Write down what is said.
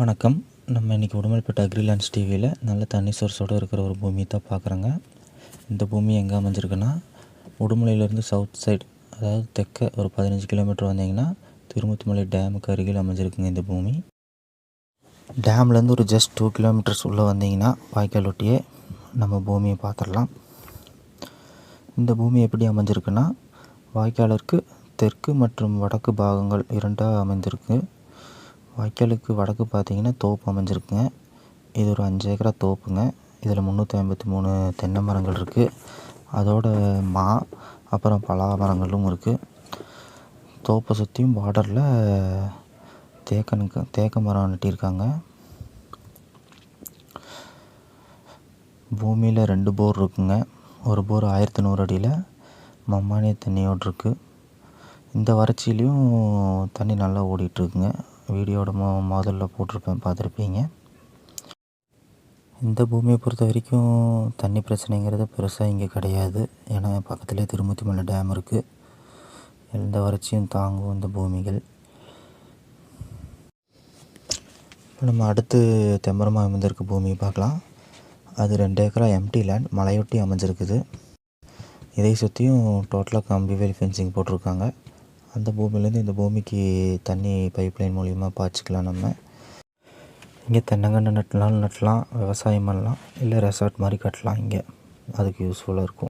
வணக்கம். நம்ம இன்றைக்கி உடுமல்பேட்டை அக்ரிலான்ஸ் டிவியில் நல்ல தண்ணி சோர்ஸோடு இருக்கிற ஒரு பூமி தான் பார்க்குறோங்க. இந்த பூமி எங்கே அமைஞ்சிருக்குன்னா உடுமலையிலேருந்து சவுத் சைடு அதாவது தெற்க ஒரு பதினஞ்சு கிலோமீட்டர் வந்தீங்கன்னா திருமுத்துமலை டேமுக்கு அருகில் அமைஞ்சிருக்குங்க இந்த பூமி. டேம்லேருந்து ஒரு ஜஸ்ட் டூ கிலோமீட்டர்ஸ் உள்ளே வந்தீங்கன்னா வாய்க்கால் ஒட்டியே நம்ம பூமியை பார்த்துடலாம். இந்த பூமி எப்படி அமைஞ்சிருக்குன்னா வாய்க்காலருக்கு தெற்கு மற்றும் வடக்கு பாகங்கள் இரண்டாக அமைந்திருக்கு. வாய்க்காலுக்கு வடக்கு பார்த்தீங்கன்னா தோப்பு அமைஞ்சிருக்குங்க. இது ஒரு அஞ்சு ஏக்கரா தோப்புங்க. இதில் முந்நூற்றி ஐம்பத்தி மூணு தென்னை மரங்கள் இருக்குது அதோட மா அப்புறம் பலா மரங்களும் இருக்குது தோப்பை சுற்றியும் பார்டரில் தேக்கனுக்கு தேக்க மரம் நட்டியிருக்காங்க பூமியில் ரெண்டு போர் இருக்குங்க. ஒரு போர் ஆயிரத்தி நூறு அடியில் மம்மானிய தண்ணியோடு இருக்குது இந்த வறட்சியிலையும் தண்ணி நல்லா ஓடிட்டுருக்குங்க வீடியோட மொ முதல்ல போட்டிருப்பேன் பார்த்துருப்பீங்க. இந்த பூமியை பொறுத்த வரைக்கும் தண்ணி பிரச்சனைங்கிறது பெருசாக இங்கே கிடையாது. ஏன்னா பக்கத்துலேயே திருமூர்த்தி மலை டேம் இருக்குது எந்த வறட்சியும் தாங்கும் இந்த பூமிகள். இப்போ நம்ம அடுத்து தெம்பரமாக அமைந்திருக்க பூமியை பார்க்கலாம். அது ரெண்டு ஏக்கரா எம்டி லேண்ட் மலையொட்டி அமைஞ்சிருக்குது. இதை சுற்றியும் டோட்டலாக கம்பி வேலி ஃபென்சிங் போட்டிருக்காங்க. அந்த பூமியிலேருந்து இந்த பூமிக்கு தண்ணி பைப்லைன் மூலிமா பாய்ச்சிக்கலாம் நம்ம. இங்கே தென்னங்கன்று நட்டலாம் நட்டலாம் விவசாயம் பண்ணலாம் இல்லை ரெசார்ட் மாதிரி கட்டலாம் இங்கே. அதுக்கு யூஸ்ஃபுல்லாக இருக்கும்.